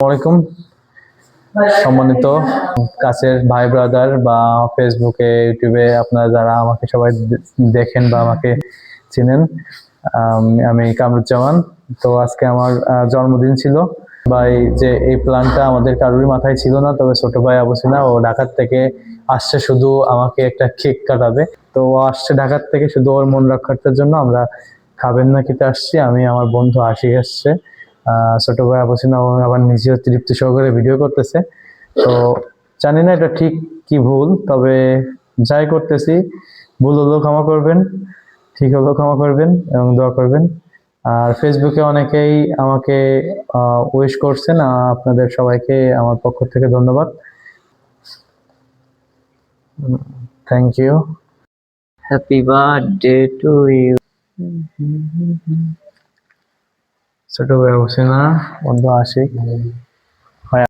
আলাইকুম। সম্মানিত কাছের ভাই ব্রাদার বা ফেসবুকে ইউটিউবে আপনারা যারা আমাকে সবাই দেখেন বা আমাকে চিনেন, আমি কামরুজ্জামান। তো আজকে আমার জন্মদিন ছিল। এই যে এই প্ল্যানটা আমাদের কারোরই মাথায় ছিল না, তবে ছোট ভাই আবসিনা ও ঢাকার থেকে আসছে শুধু আমাকে একটা কেক কাটাবে তো ও আসছে ঢাকার থেকে শুধু ওর মন রক্ষার্থের জন্য, আমরা খাবেন না খেতে আসছি, আমি, আমার বন্ধু আশিক আসছে। ছোট ভাই আবসিনা আবার নিজেও তৃপ্তি সহকারে ভিডিও করতেছে। তো জানি না এটা ঠিক কি ভুল তবে যাই করতেছি ভুল হলেও ক্ষমা করবেন ঠিক হলেও ক্ষমা করবেন এবং দোয়া করবেন। আর ফেসবুকে অনেকেই আমাকে উইশ করছেন আপনাদের সবাইকে আমার পক্ষ থেকে ধন্যবাদ। Thank you Happy birthday to you. ছোট ভাই হোসেনা বন্ধু আশিক